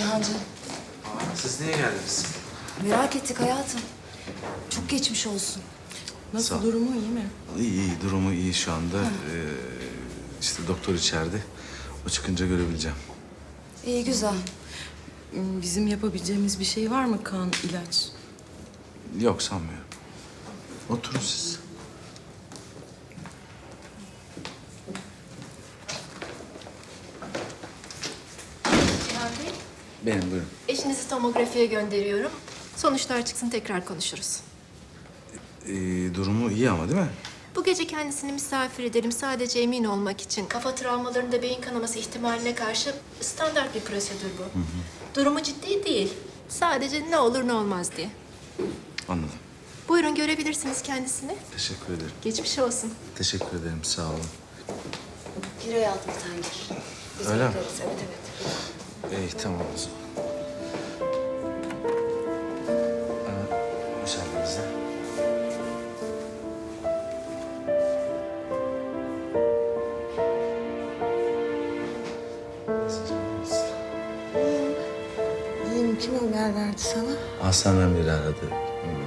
Cihancığım, Siz niye geldiniz? merak ettik hayatım. Çok geçmiş olsun. Nasıl Sağ ol. durumu iyi mi? İyi iyi durumu iyi şu anda. Ee, işte doktor içeride. O çıkınca görebileceğim. İyi güzel. Hmm, Bizim yapabileceğimiz bir şey var mı kan, ilaç? Yok sanmıyorum. Oturun siz. Cihan Bey, Benim buyurun. eşinizi tomografiye gönderiyorum. Sonuçlar çıksın tekrar konuşuruz. Ee, durumu iyi ama değil mi? Bu gece kendisini misafir edelim sadece emin olmak için. Kafa travmalarında beyin kanaması ihtimaline karşı standart bir prosedür bu. Durumu ciddi değil. Sadece ne olur ne olmaz diye. Anladım. Buyurun görebilirsiniz kendisini. Teşekkür ederim. Geçmiş olsun. Teşekkür ederim. Sağ olun. Gir hayatım sen gir. Biz Öyle mi? Evet evet. İyi tamam o zaman. Ee, müsaadenizle. İyiyim. Kim haber verdi sana? Hastaneden biri aradı.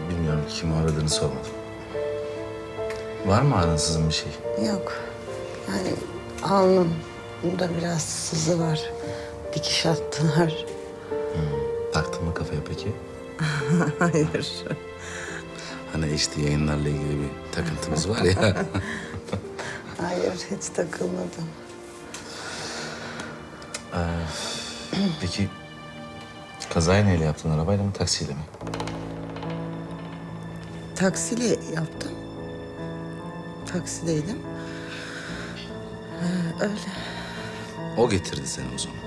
Bilmiyorum kim aradığını sormadım. Var mı aranızın bir şey? Yok. Yani alnım da biraz sızı var. Dikiş attılar. Taktın mı kafaya peki? Hayır. Hani işte yayınlarla ilgili bir takıntımız var ya. Hayır hiç takılmadım. Peki kazayı neyle yaptın? Arabayla mı taksiyle mi? Taksiyle yaptım. Taksideydim. Ee, öyle. O getirdi seni o zaman.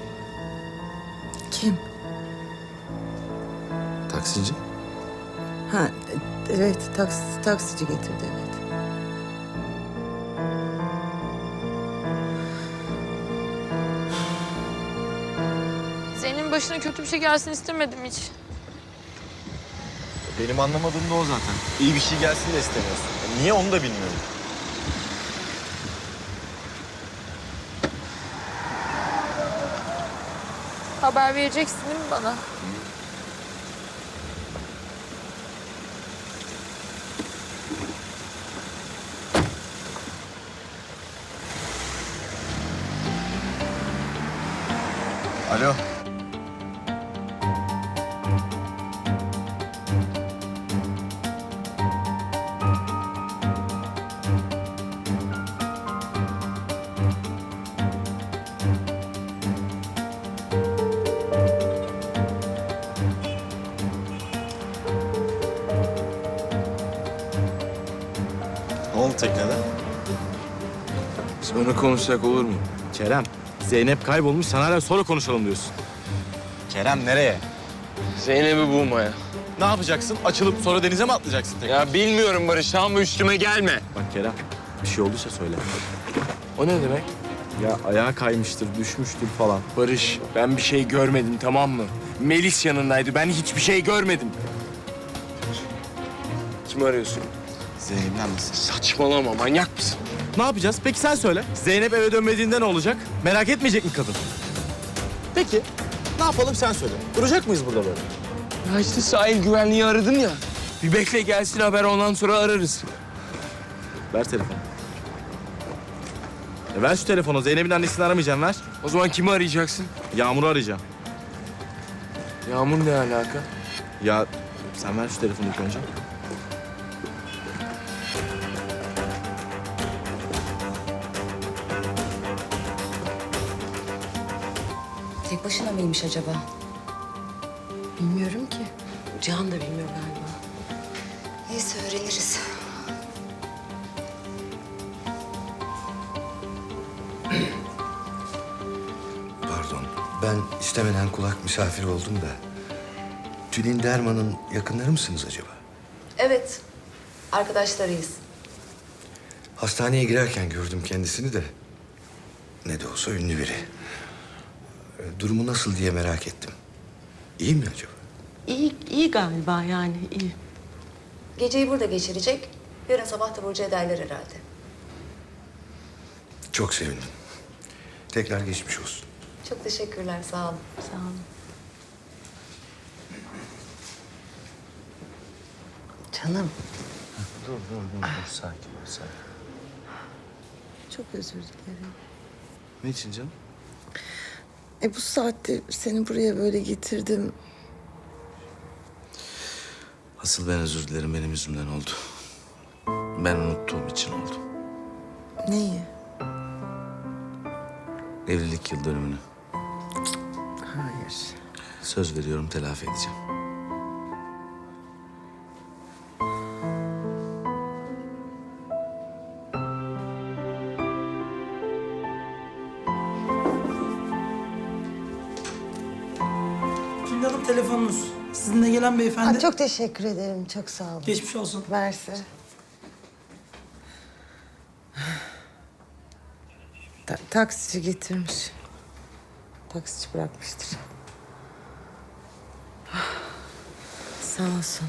Kim? Taksici. Ha evet taksi, taksici getirdi evet. Zeynep'in başına kötü bir şey gelsin istemedim hiç. Benim anlamadığım da o zaten. İyi bir şey gelsin de istemiyorsun. Ya Niye onu da bilmiyorum. Haber vereceksin değil mi bana? Alo. Oldu teknede? Sonra konuşsak olur mu? Kerem, Zeynep kaybolmuş. Sen hala sonra konuşalım diyorsun. Kerem nereye? Zeynep'i bulmaya. Ne yapacaksın? Açılıp sonra denize mi atlayacaksın tekrar? Ya bilmiyorum Barış ama üstüme gelme. Bak Kerem, bir şey olduysa söyle. O ne demek? Ya ayağa kaymıştır, düşmüştür falan. Barış ben bir şey görmedim tamam mı? Melis yanındaydı ben hiçbir şey görmedim. Kim arıyorsun? Zeynep'den misin? Saçmalama manyak mısın? Ne yapacağız? Peki sen söyle. Zeynep eve dönmediğinde ne olacak? Merak etmeyecek mi kadın? Peki, ne yapalım sen söyle. Duracak mıyız burada böyle? Ya işte sahil güvenliği aradın ya. Bir bekle gelsin haber ondan sonra ararız. Ver telefonu. E ver şu telefonu. Zeynep'in annesini aramayacağım, ver. O zaman kimi arayacaksın? Yağmur'u arayacağım. Yağmur ne alaka? Ya sen ver şu telefonu ilk önce. Tek başına mıymış acaba? Bilmiyorum ki. Cihan da bilmiyor galiba. Neyse öğreniriz. Pardon, ben istemeden kulak misafir oldum da. Tülin Derman'ın yakınları mısınız acaba? Evet. Arkadaşlarıyız. Hastaneye girerken gördüm kendisini de. Ne de olsa ünlü biri. Ee, durumu nasıl diye merak ettim. İyi mi acaba? İyi, iyi galiba yani iyi. Geceyi burada geçirecek. Yarın sabah da Burcu ederler herhalde. Çok sevindim. Tekrar geçmiş olsun. Çok teşekkürler, sağ olun. Sağ olun. Canım. Dur, dur, dur. dur. Sakin ol, sakin. Çok özür dilerim. Ne için canım? E bu saatte seni buraya böyle getirdim. Asıl ben özür dilerim, benim yüzümden oldu. Ben unuttuğum için oldu. Neyi? Evlilik yıl dönümünü. Hayır. Söz veriyorum telafi edeceğim. Hanım telefonunuz. Sizinle gelen beyefendi. Aa, çok teşekkür ederim. Çok sağ olun. Geçmiş olsun. Verse. Ta- taksici getirmiş. Taksici bırakmıştır. Sağ olsun.